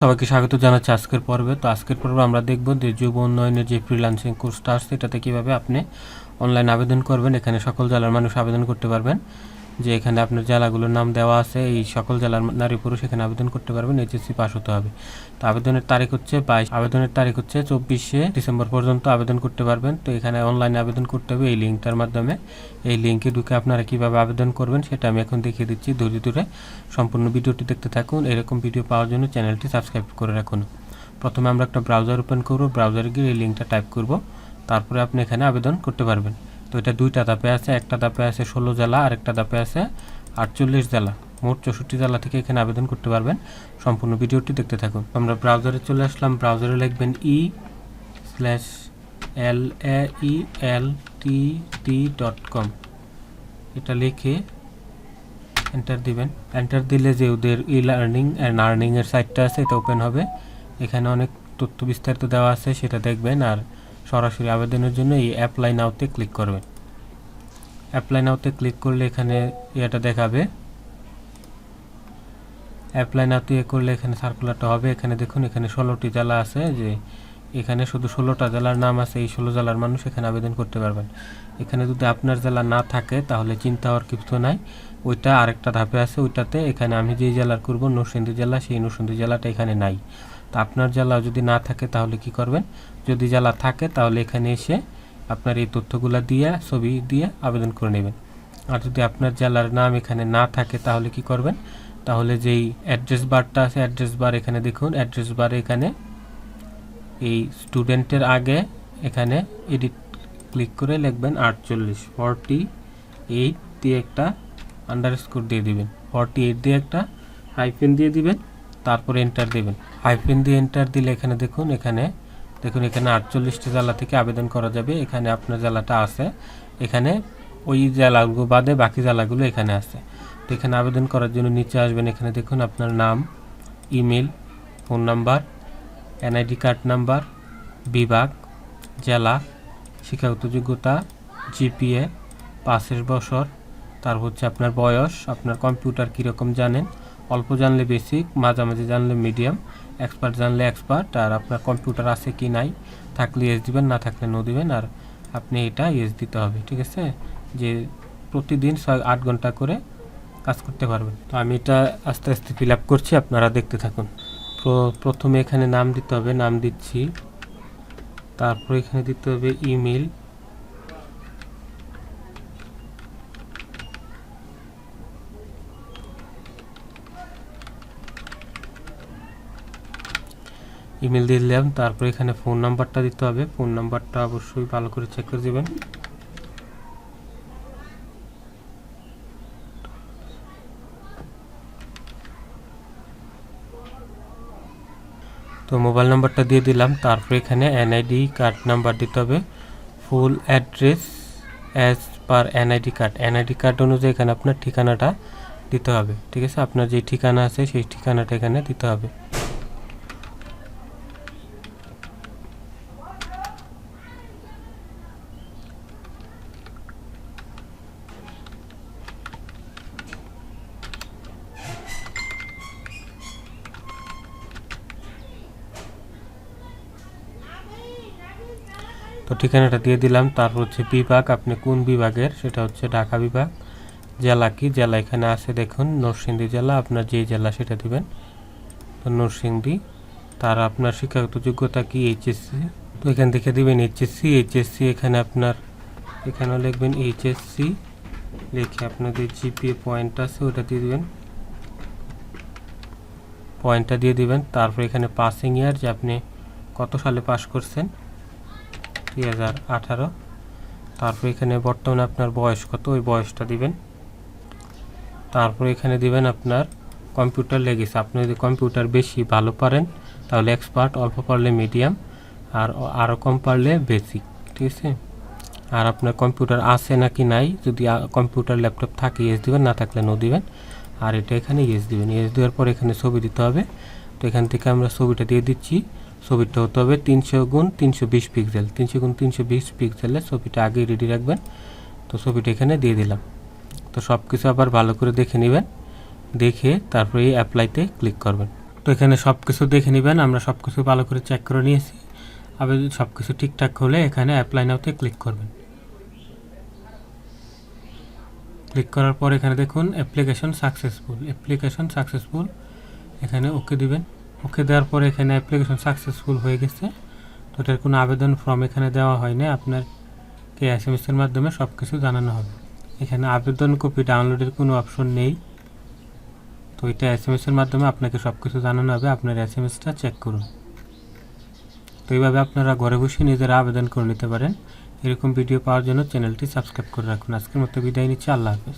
সবাইকে স্বাগত জানাচ্ছি আজকের পর্বে। তো আজকের পর্বে আমরা দেখব যে যুব উন্নয়নের যে ফ্রিলান্সিং কোর্সটা আসছে এটাতে কীভাবে আপনি অনলাইন আবেদন করবেন। এখানে সকল জেলার মানুষ আবেদন করতে পারবেন। যে এখানে আপনার জেলাগুলোর নাম দেওয়া আছে, এই সকল জেলার নারী পুরুষ এখানে আবেদন করতে পারবেন এইচএসসি পাস হতে হবে। তো আবেদনের তারিখ হচ্ছে বাইশ, আবেদনের তারিখ হচ্ছে চব্বিশে ডিসেম্বর পর্যন্ত আবেদন করতে পারবেন। তো এখানে অনলাইনে আবেদন করতে হবে এই লিঙ্কটার মাধ্যমে। এই লিঙ্কে ঢুকে আপনারা কীভাবে আবেদন করবেন সেটা আমি এখন দেখিয়ে দিচ্ছি ধৈর্য ধরে। সম্পূর্ণ ভিডিওটি দেখতে থাকুন, এরকম ভিডিও পাওয়ার জন্য চ্যানেলটি সাবস্ক্রাইব করে রাখুন। প্রথমে আমরা একটা ব্রাউজার ওপেন করব ব্রাউজারে গিয়ে এই লিঙ্কটা টাইপ করব, তারপরে আপনি এখানে আবেদন করতে পারবেন। তো এটা দুইটা ধাপে আছে, একটা ধাপে আছে ষোলো জেলা আর একটা ধাপে আছে আটচল্লিশ জেলা। মোট চৌষট্টি জেলা থেকে এখানে আবেদন করতে পারবেন। সম্পূর্ণ ভিডিওটি দেখতে থাকুন। আমরা ব্রাউজারে চলে আসলাম। ব্রাউজারে লিখবেন ই স্ল্যাশ এল এ ই এল টি টি ডট কম এটা লিখে এন্টার দিবেন। এন্টার দিলে যে ওদের ই লার্নিং অ্যান্ড আর্নিংয়ের সাইটটা আছে, এটা ওপেন হবে। এখানে অনেক তথ্য বিস্তারিত দেওয়া আছে, সেটা দেখবেন। আর সরাসরি আবেদনের জন্য এই অ্যাপ্লাই নাওতে ক্লিক করবেন। অ্যাপ্লাই নাওতে ক্লিক করলে এখানে ইয়েটা দেখাবে। অ্যাপ্লাই নাওতে ইয়ে করলে এখানে সার্কুলারটা হবে। এখানে দেখুন, এখানে ষোলোটি জেলা আছে। যে এখানে শুধু ষোলোটা জেলার নাম আছে, এই ষোলো জেলার মানুষ এখানে আবেদন করতে পারবেন। এখানে যদি আপনার জেলা না থাকে, তাহলে চিন্তা হওয়ার কিছু নাই। ওইটা আরেকটা ধাপে আছে। ওইটাতে এখানে আমি যেই জেলার করব, নরসিংদী জেলা, সেই নরসিংদী জেলাটা এখানে নাই। তো আপনার জেলা যদি না থাকে তাহলে কি করবেন? যদি জেলা থাকে তাহলে এখানে এসে আপনার এই তথ্যগুলো দিয়ে, ছবি দিয়ে আবেদন করে নেবেন। আর যদি আপনার জেলার নাম এখানে না থাকে তাহলে কি করবেন? তাহলে যেই অ্যাড্রেস বারটা আছে, অ্যাড্রেস বার এখানে দেখুন, অ্যাড্রেস বার এখানে এই স্টুডেন্টের আগে এখানে এডিট ক্লিক করে লিখবেন আটচল্লিশ, ফর্টি এইট দিয়ে একটা আন্ডার স্কোর দিয়ে দিবেন। ফর্টি এইট দিয়ে একটা হাইফেন দিয়ে দিবেন। তারপরে এন্টার দেবেন। হাইফেন দিয়ে এন্টার দিলে এখানে দেখুন এখানে দেখুন, এখানে আটচল্লিশটা জেলা থেকে আবেদন করা যাবে। এখানে আপনার জেলাটা আছে, এখানে ওই জেলাগুলো বাদে বাকি জেলাগুলো এখানে আছে। তো এখানে আবেদন করার জন্য নিচে আসবেন, এখানে দেখুন আপনার নাম email phone number NID card number বিভাগ, জেলা, শিক্ষাগত যোগ্যতা জিপিএ পাশের বছর তার হচ্ছে আপনার বয়স, আপনার কম্পিউটার কীরকম জানেন অল্প জানলে বেসিক মাঝামাঝি জানলে মিডিয়াম এক্সপার্ট জানলে এক্সপার্ট আর আপনার কম্পিউটার আছে কি নাই, থাকলে এস দিবেন, না থাকলে নো দিবেন, আর আপনি এটা এস দিতে হবে, ঠিক আছে? যে প্রতিদিন ছয়, আট ঘণ্টা করে কাজ করতে পারবেন। তো আমি এটা আস্তে আস্তে ফিল আপ করছি, আপনারা দেখতে থাকুন। প্রথমে এখানে নাম দিতে হবে, নাম দিচ্ছি। তারপর এখানে দিতে হবে ইমেল ইমেল দিয়ে দিলাম, তারপরে এখানে ফোন নাম্বারটা দিতে হবে। ফোন নাম্বারটা অবশ্যই ভালো করে চেক করে দেবেন। তো মোবাইল নাম্বারটা দিয়ে দিলাম, তারপর এখানে এনআইডি কার্ড নাম্বার দিতে হবে। Full address as per NID card. NID card অনুযায়ী এখানে আপনার ঠিকানাটা দিতে হবে, ঠিক আছে? আপনার যে ঠিকানা আছে সেই ঠিকানাটা এখানে দিতে হবে। তো ঠিকানাটা দিয়ে দিলাম। তারপর হচ্ছে বিভাগ, আপনি কোন বিভাগের? সেটা হচ্ছে ঢাকা বিভাগ। জেলা কি? জেলা এখানে আছে, দেখুন, নরসিংদী জেলা। আপনার যেই জেলা সেটা দিবেন। তো নরসিংদী। তার আপনার শিক্ষাগত যোগ্যতা কি? এইচএসসি। তো এখান থেকে দিবেন এইচএসসি। এইচএসসি এখানে আপনার, এখানেও লিখবেন এইচএসসি। লিখে আপনাদের জিপিএ পয়েন্ট আছে, ওটা দিয়ে দিবেন। পয়েন্টটা দিয়ে দিবেন। তারপর এখানে পাসিং ইয়ার যে আপনি কত সালে পাস করছেন? দুই হাজার আঠারো। তারপর এখানে বর্তমানে আপনার বয়স কত? ওই বয়সটা দিবেন। তারপর এখানে দিবেন আপনার কম্পিউটার লেগেছে। আপনি যদি কম্পিউটার বেশি ভালো পারেন, তাহলে এক্সপার্ট, অল্প পারলে মিডিয়াম, আর আরও কম পারলে বেসিক, ঠিক আছে? আর আপনার কম্পিউটার আছে নাকি নাই, যদি কম্পিউটার ল্যাপটপ থাকে ইয়েস দিবেন, না থাকলে নো দিবেন। আর এটা এখানে ইয়েস দিবেন। ইয়েস দেওয়ার পর এখানে ছবি দিতে হবে। তো এখান থেকে আমরা ছবিটা দিয়ে দিচ্ছি। ছবিটা হতে হবে তিনশো গুণ তিনশো বিশ পিক্সেল তিনশো গুণ তিনশো বিশ পিক্সেলে ছবিটা আগেই রেডি রাখবেন। তো ছবিটা এখানে দিয়ে দিলাম। তো সব কিছু আবার ভালো করে দেখে নেবেন। দেখে তারপরে এই অ্যাপ্লাইতে ক্লিক করবেন। তো এখানে সব কিছু দেখে নেবেন। আমরা সব কিছু ভালো করে চেক করে নিয়েছি। আবেদন সব কিছু ঠিকঠাক হলে এখানে অ্যাপ্লাই নাওতে ক্লিক করবেন। ক্লিক করার পর এখানে দেখুন অ্যাপ্লিকেশন সাকসেসফুল অ্যাপ্লিকেশন সাকসেসফুল এখানে ওকে দিবেন। ওকে দেওয়ার পরে এখানে অ্যাপ্লিকেশন সাকসেসফুল হয়ে গেছে। তো এটার কোনো আবেদন ফর্ম এখানে দেওয়া হয়নি। আপনার কে এস এম এসের মাধ্যমে সব কিছু জানানো হবে। এখানে আবেদন কপি ডাউনলোডের কোনো অপশন নেই। তো এটা এস এম এসের মাধ্যমে আপনাকে সব কিছু জানানো হবে। আপনার এস এম এসটা চেক করুন। তো এইভাবে আপনারা ঘরে বসে নিজেরা আবেদন করে নিতে পারেন। এরকম ভিডিও পাওয়ার জন্য চ্যানেলটি সাবস্ক্রাইব করে রাখুন। আজকের মতো বিদায় নিচ্ছি। আল্লাহ হাফেজ।